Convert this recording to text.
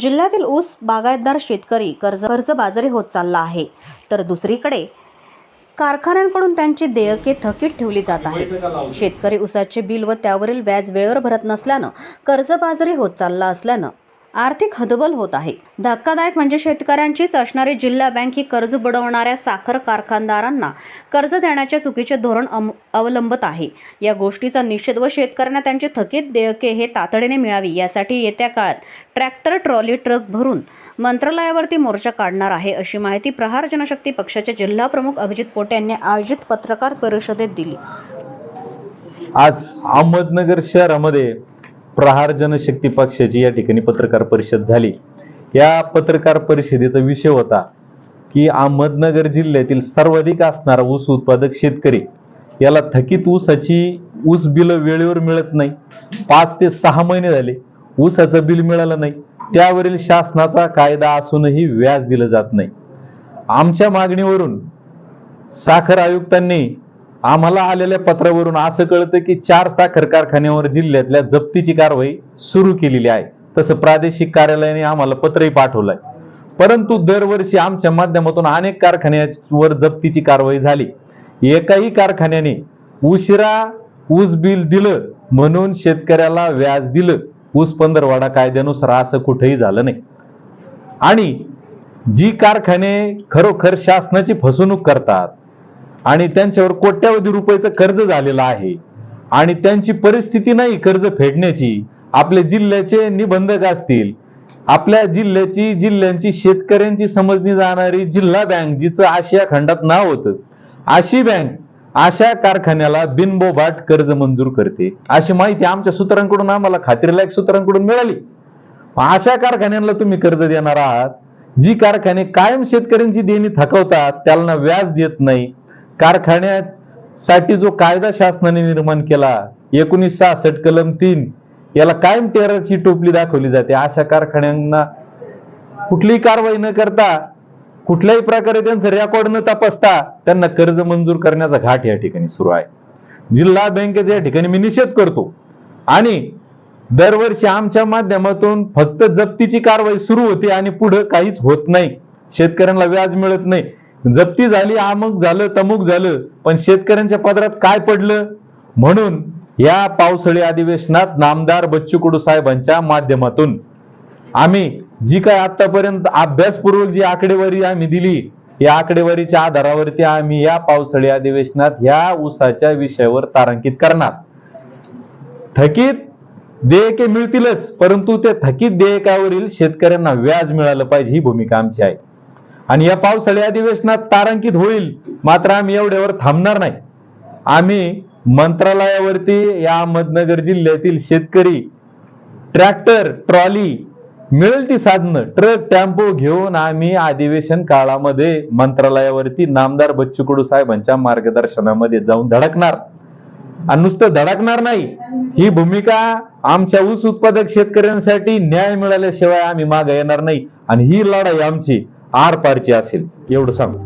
जिल्ह्यातील ऊस बागायतदार शेतकरी कर्ज कर्जबाजारी होत चालला आहे. तर दुसरीकडे कारखान्यांकडून त्यांची देयके थकीत ठेवली जात आहे शेतकरी ऊसाचे बिल व त्यावरील व्याज वेळेवर भरत नसल्यानं कर्जबाजारी होत चालला असल्यानं आर्थिक हदबल होत आहे. धक्कादायक म्हणजे शेतकऱ्यांचीच असणारी जिल्हा बँक ही कर्ज बुडवणाऱ्या साखर कारखानदारांना कर्ज देण्याचे चुकीचे धोरण अवलंबत आहे. या गोष्टीचा निषेध व शेतकऱ्यांना त्यांची थकीत देयके हे तातडीने मिळावी यासाठी येत्या काळात ट्रॅक्टर ट्रॉली ट्रक भरून मंत्रालयावरती मोर्चा काढणार आहे अशी माहिती प्रहार जनशक्ती पक्षाचे जिल्हा प्रमुख अभिजित पोटे यांनी आयोजित पत्रकार परिषदेत दिली. आज अहमदनगर शहरामध्ये प्रहार जनशक्ती पक्षाची या ठिकाणी पत्रकार परिषद झाली. या पत्रकार परिषदेचा विषय होता की अहमदनगर जिल्ह्यातील सर्वाधिक असणारा ऊस उत्पादक शेतकरी याला थकीत ऊसाची ऊस बिल वेळेवर मिळत नाही. पाच ते सहा महिने झाले ऊसाचं बिल मिळालं नाही. त्यावरील शासनाचा कायदा असूनही व्याज दिलं जात नाही. आमच्या मागणीवरून साखर आयुक्तांनी आम्हाला आलेल्या पत्रावरून असं कळतं की चार साखर कारखान्यावर जिल्ह्यातल्या जप्तीची कारवाई सुरू केलेली आहे. तसं प्रादेशिक कार्यालयाने आम्हाला पत्रही पाठवलंय. परंतु दरवर्षी आमच्या माध्यमातून अनेक कारखान्यावर जप्तीची कारवाई झाली. एकाही कारखान्याने उशिरा ऊस बिल दिलं म्हणून शेतकऱ्याला व्याज दिलं. ऊस पंधरवाडा कायद्यानुसार असं कुठेही झालं नाही. आणि जी कारखाने खरोखर शासनाची फसवणूक करतात आणि त्यांच्यावर कोट्यावधी रुपयाचं कर्ज झालेलं आहे. आणि त्यांची परिस्थिती नाही कर्ज फेडण्याची. आपल्या जिल्ह्याचे निबंधक असतील. आपल्या जिल्ह्याची जिल्ह्यांची शेतकऱ्यांची समजली जाणारी जिल्हा बँक जिचं आशिया खंडात नाव होतं. अशी बँक अशा कारखान्याला बिनबोभाट कर्ज मंजूर करते. अशी माहिती आमच्या सूत्रांकडून आम्हाला खात्रीलायक सूत्रांकडून मिळाली. अशा कारखान्यांना तुम्ही कर्ज देणार आहात. जी कारखाने कायम शेतकऱ्यांची देणी थकवतात त्यांना व्याज देत नाही. कारखान्यासाठी जो कायदा शासनाने निर्माण केला एकोणीस सहासष्ट कलम तीन याला कायम टेररची टोपली दाखवली जाते. अशा कारखान्यांना कुठलीही कारवाई न करता कुठल्याही प्रकारे त्यांचं रेकॉर्ड न तपासता त्यांना कर्ज मंजूर करण्याचा घाट या ठिकाणी सुरू आहे. जिल्हा बँकेचा या ठिकाणी मी निषेध करतो. आणि दरवर्षी आमच्या माध्यमातून फक्त जप्तीची कारवाई सुरू होते आणि पुढे काहीच होत नाही. शेतकऱ्यांना व्याज मिळत नाही. जप्ती झाली अमुक झालं तमुक झालं पण शेतकऱ्यांच्या पदरात काय पडलं? म्हणून या पावसाळी अधिवेशनात नामदार बच्चू कडू साहेबांच्या माध्यमातून आम्ही जी काय आतापर्यंत अभ्यासपूर्वक जी आकडेवारी आम्ही दिली या आकडेवारीच्या आधारावरती आम्ही या पावसाळी अधिवेशनात ह्या ऊसाच्या विषयावर तारांकित करणार. थकीत देयके मिळतीलच परंतु त्या थकीत देयकावरील शेतकऱ्यांना व्याज मिळालं पाहिजे ही भूमिका आमची आहे. आणि या पावसाळी अधिवेशनात तारांकित होईल मात्र आम्ही एवढ्यावर थांबणार नाही. आम्ही मंत्रालयावरती या अहमदनगर जिल्ह्यातील शेतकरी ट्रॅक्टर ट्रॉली मिळेल ती साधनं ट्रक टेम्पो घेऊन आम्ही अधिवेशन काळामध्ये मंत्रालयावरती नामदार बच्चू कडू साहेबांच्या मार्गदर्शनामध्ये जाऊन धडकणार. आणि नुसतं धडकणार नाही ही भूमिका आमच्या ऊस उत्पादक शेतकऱ्यांसाठी न्याय मिळाल्याशिवाय आम्ही मागे येणार नाही. आणि ही लढाई आमची आर पारची असेल एवढं सांगू.